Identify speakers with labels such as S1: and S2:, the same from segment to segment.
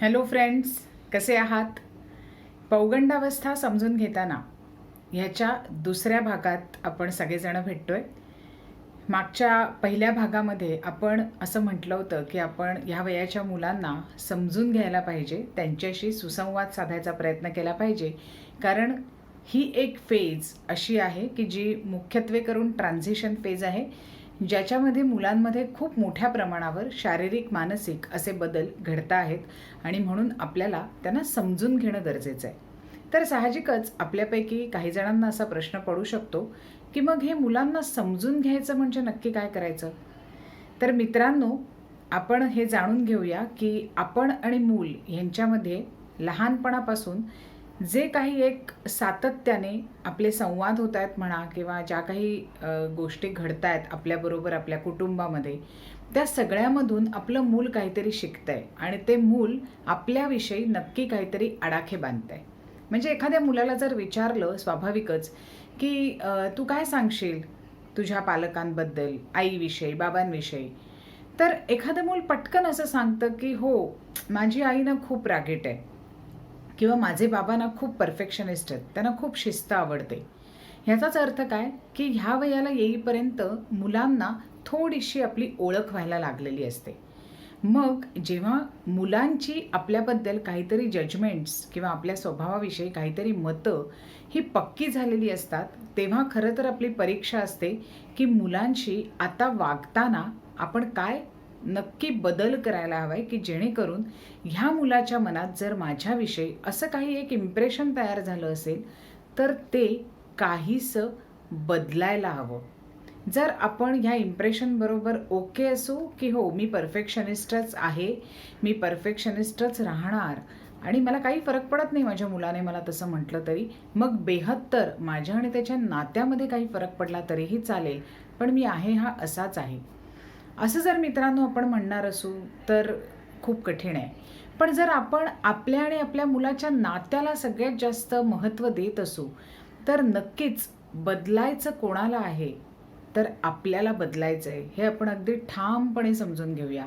S1: Hello friends कसे आहात? पौगंडावस्था समजून घेताना ह्याच्या दुसऱ्या भागात आपण सगळेजण भेटतोय. मागच्या पहिल्या भागामध्ये आपण असं म्हटलं होतं की आपण ह्या वयाच्या मुलांना समजून घ्यायला पाहिजे त्यांच्याशी सुसंवाद साधायचा प्रयत्न केला पाहिजे. कारण ही एक फेज अशी आहे की जी मुख्यत्वे करून ट्रान्झिशन फेज आहे. ज्याच्यामध्ये मुलांमध्ये खूप मोठ्या प्रमाणावर शारीरिक मानसिक असे बदल घडता आहेत आणि म्हणून आपल्याला त्यांना समजून घेणं गरजेचं आहे. तर साहजिकच आपल्यापैकी काही जणांना असा प्रश्न पडू शकतो की मग हे मुलांना समजून घ्यायचं म्हणजे नक्की काय करायचं? तर मित्रांनो आपण हे जाणून घेऊया की आपण आणि मूल यांच्यामध्ये लहानपणापासून जे काही एक सातत्याने आपले संवाद होत आहेत म्हणा किंवा ज्या काही गोष्टी घडत आहेत आपल्याबरोबर आपल्या कुटुंबामध्ये त्या सगळ्यामधून आपलं मूल काहीतरी शिकतंय आणि ते मूल आपल्याविषयी नक्की काहीतरी आडाखे बांधत आहे म्हणजे एखाद्या मुलाला जर विचारलं स्वाभाविकच की तू काय सांगशील तुझ्या पालकांबद्दल आईविषयी बाबांविषयी? तर एखादं मूल पटकन असं सांगतं की हो माझी आई ना खूप रागीट आहे. किंवा माझे बाबा ना खूप परफेक्शनिस्ट आहेत. त्यांना खूप शिस्त आवडते. ह्याचाच अर्थ काय? की ह्या वयाला येईपर्यंत मुलांना थोडीशी आपली ओळख व्हायला लागलेली असते. मग जेव्हा मुलांची आपल्याबद्दल काहीतरी जजमेंट्स किंवा आपल्या स्वभावाविषयी काहीतरी मतं ही पक्की झालेली असतात तेव्हा खरं तर आपली परीक्षा असते की मुलांशी आता वागताना आपण काय नक्की बदल करायला हवाय की जेणेकरून ह्या मुलाच्या मनात जर माझ्याविषयी असं काही एक इम्प्रेशन तयार झालं असेल तर ते काहीसं बदलायला हवं. जर आपण ह्या इम्प्रेशनबरोबर ओके असू की हो मी परफेक्शनिस्टच आहे मी परफेक्शनिस्टच राहणार आणि मला काही फरक पडत नाही माझ्या मुलाने मला तसं म्हटलं तरी मग बेहत्तर माझ्या आणि त्याच्या नात्यामध्ये काही फरक पडला तरीही चालेल पण मी आहे हा असाच आहे. असं जर मित्रांनो आपण म्हणणार असू तर खूप कठीण आहे. पण जर आपण आपल्या आणि आपल्या मुलाच्या नात्याला सगळ्यात जास्त महत्त्व देत असू तर नक्कीच बदलायचं कोणाला आहे तर आपल्याला बदलायचं आहे हे आपण अगदी ठामपणे समजून घेऊया.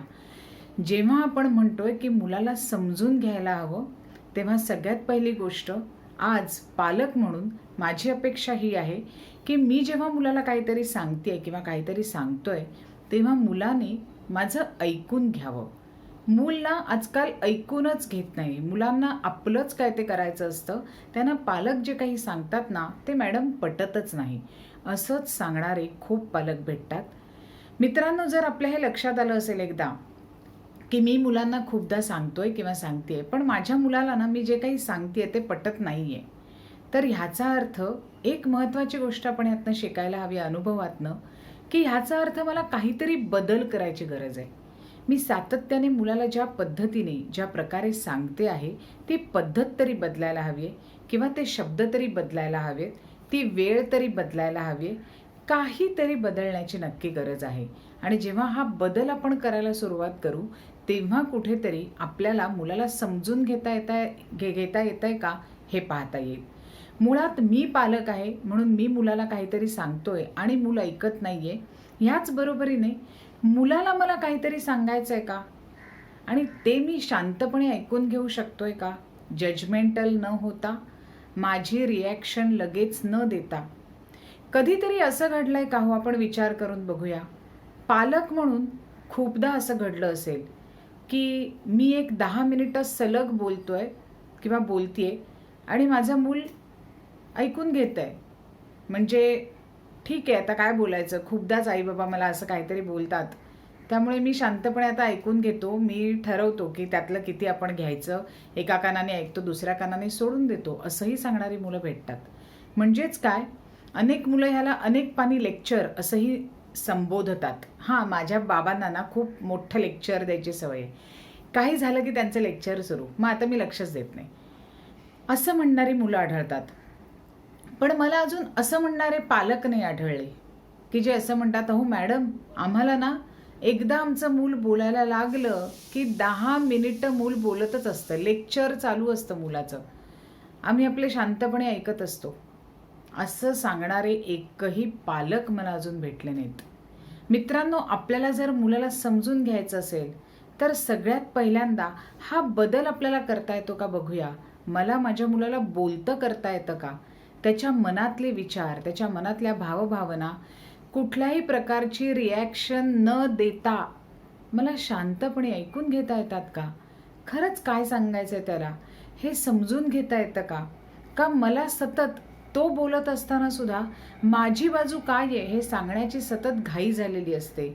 S1: जेव्हा आपण म्हणतोय की मुलाला समजून घ्यायला हवं तेव्हा सगळ्यात पहिली गोष्ट आज पालक म्हणून माझी अपेक्षा ही आहे की मी जेव्हा मुलाला काहीतरी सांगते किंवा काहीतरी सांगतोय तेव्हा मुलाने माझं ऐकून घ्यावं. मूल ना आजकाल ऐकूनच घेत नाही. मुलांना आपलंच काय ते करायचं असतं? त्यांना पालक जे काही सांगतात ना ते मॅडम पटतच नाही. असंच सांगणारे खूप पालक भेटतात. मित्रांनो जर आपल्या हे लक्षात आलं असेल एकदा की मी मुलांना खूपदा सांगतोय किंवा सांगतेय पण माझ्या मुलाला ना मी जे काही सांगतेय ते पटत नाहीये. तर ह्याचा अर्थ एक महत्त्वाची गोष्ट आपण यातनं शिकायला हवी अनुभवातनं की ह्याचा अर्थ मला काहीतरी बदल करायची गरज आहे. मी सातत्याने मुलाला ज्या पद्धतीने ज्या प्रकारे सांगते आहे ती पद्धत तरी बदलायला हवी आहे किंवा ते शब्द तरी बदलायला हवेत ती वेळ तरी बदलायला हवी आहे काहीतरी बदलण्याची नक्की गरज आहे. आणि जेव्हा हा बदल आपण करायला सुरुवात करू तेव्हा कुठेतरी आपल्याला मुलाला समजून घेता येता घे घेता येत आहे का हे पाहता येईल. मुळात मी पालक आहे म्हणून मी मुलाला काहीतरी सांगतोय आणि मूल ऐकत नाही आहे ह्याच बरोबरीने मुलाला मला काहीतरी सांगायचं आहे का? आणि ते मी शांतपणे ऐकून घेऊ शकतोय का? जजमेंटल न होता माझी रिॲक्शन लगेच न देता. कधीतरी असं घडलं आहे का हो? आपण विचार करून बघूया. पालक म्हणून खूपदा असं घडलं असेल की मी एक दहा मिनिटं सलग बोलतो आहे किंवा बोलते आहे आणि माझं मूल ऐकून घेत आहे म्हणजे ठीक आहे आता काय बोलायचं? खूपदाच आई बाबा मला असं काहीतरी बोलतात. त्यामुळे मी शांतपणे आता ऐकून घेतो. मी ठरवतो की त्यातलं किती आपण घ्यायचं. एका कानाने ऐकतो दुसऱ्या कानाने सोडून देतो. असंही सांगणारी मुलं भेटतात. म्हणजेच काय? अनेक मुलं ह्याला अनेक पाणी लेक्चर असंही संबोधतात. हां माझ्या बाबांना ना खूप मोठं लेक्चर द्यायची सवय आहे. काही झालं की त्यांचं लेक्चर सुरू. मग आता मी लक्षच देत नाही. असं म्हणणारी मुलं आढळतात. पण मला अजून असं म्हणणारे पालक नाही आढळले. की जे असं म्हणतात अहो मॅडम आम्हाला ना एकदा आमचं मूल बोलायला लागलं की दहा मिनिटं मूल बोलतच असतं. लेक्चर चालू असतं मुलाचं. आम्ही आपले शांतपणे ऐकत असतो. असं सांगणारे एकही पालक मला अजून भेटले नाहीत. मित्रांनो आपल्याला जर मुलाला समजून घ्यायचं असेल तर सगळ्यात पहिल्यांदा हा बदल आपल्याला करता येतो का बघूया? मला माझ्या मुलाला बोलतं करता येतं का? त्याच्या मनातले विचार त्याच्या मनातल्या भावभावना कुठल्याही प्रकारची रिॲक्शन न देता मला शांतपणे ऐकून घेता येतात का? खरंच काय सांगायचं आहे त्याला? हे समजून घेता येतं का? का मला सतत तो बोलत असताना सुद्धा माझी बाजू काय आहे हे सांगण्याची सतत घाई झालेली असते.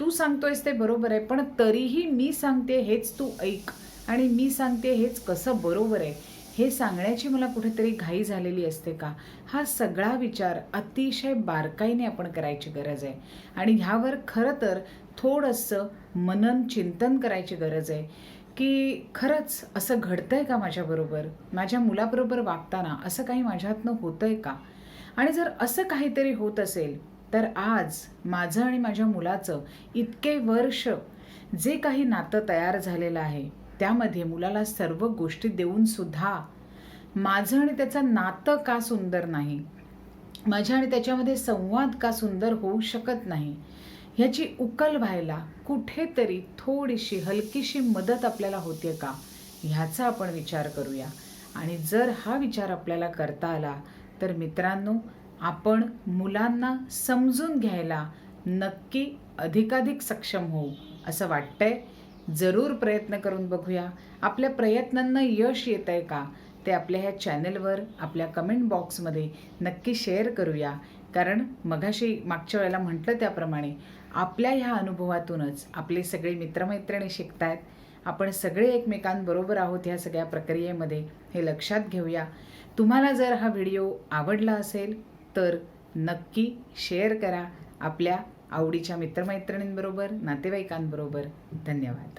S1: तू सांगतोयस ते बरोबर आहे पण तरीही मी सांगते हेच तू ऐक आणि मी सांगते हेच कसं बरोबर आहे. हे सांगण्याची मला कुठेतरी घाई झालेली असते का? हा सगळा विचार अतिशय बारकाईने आपण करायची गरज आहे. आणि ह्यावर खरं तर थोडंसं मनन चिंतन करायची गरज आहे. की खरंच असं घडतंय का माझ्याबरोबर? माझ्या मुलाबरोबर वागताना असं काही माझ्यातनं होतंय का? आणि जर असं काहीतरी होत असेल तर आज माझं आणि माझ्या मुलाचं इतके वर्ष जे काही नातं तयार झालेलं आहे त्यामध्ये मुलाला सर्व गोष्टी देऊन सुद्धा माझं आणि त्याचं नातं का सुंदर नाही? माझ्या आणि त्याच्यामध्ये संवाद का सुंदर होऊ शकत नाही? ह्याची उकल व्हायला कुठेतरी थोडीशी हलकीशी मदत आपल्याला होते का? ह्याचा आपण विचार करूया. आणि जर हा विचार आपल्याला करता आला तर मित्रांनो आपण मुलांना समजून घ्यायला नक्की अधिकाधिक सक्षम होऊ असं वाटतंय. जरूर प्रयत्न करून बघूया. आपल्या प्रयत्नांना यश येत आहे का? ते आपल्या ह्या चॅनलवर आपल्या कमेंट बॉक्समध्ये नक्की शेअर करूया. कारण मगाशी मागच्या वेळेला म्हटलं त्याप्रमाणे आपल्या ह्या अनुभवातूनच आपले सगळे मित्रमैत्रिणी शिकतायत. आपण सगळे एकमेकांबरोबर आहोत ह्या सगळ्या प्रक्रियेमध्ये हे लक्षात घेऊया. तुम्हाला जर हा व्हिडिओ आवडला असेल तर नक्की शेअर करा. आपल्या आवडीच्या मित्रमैत्रिणींबरोबर नातेवाईकांबरोबर. धन्यवाद.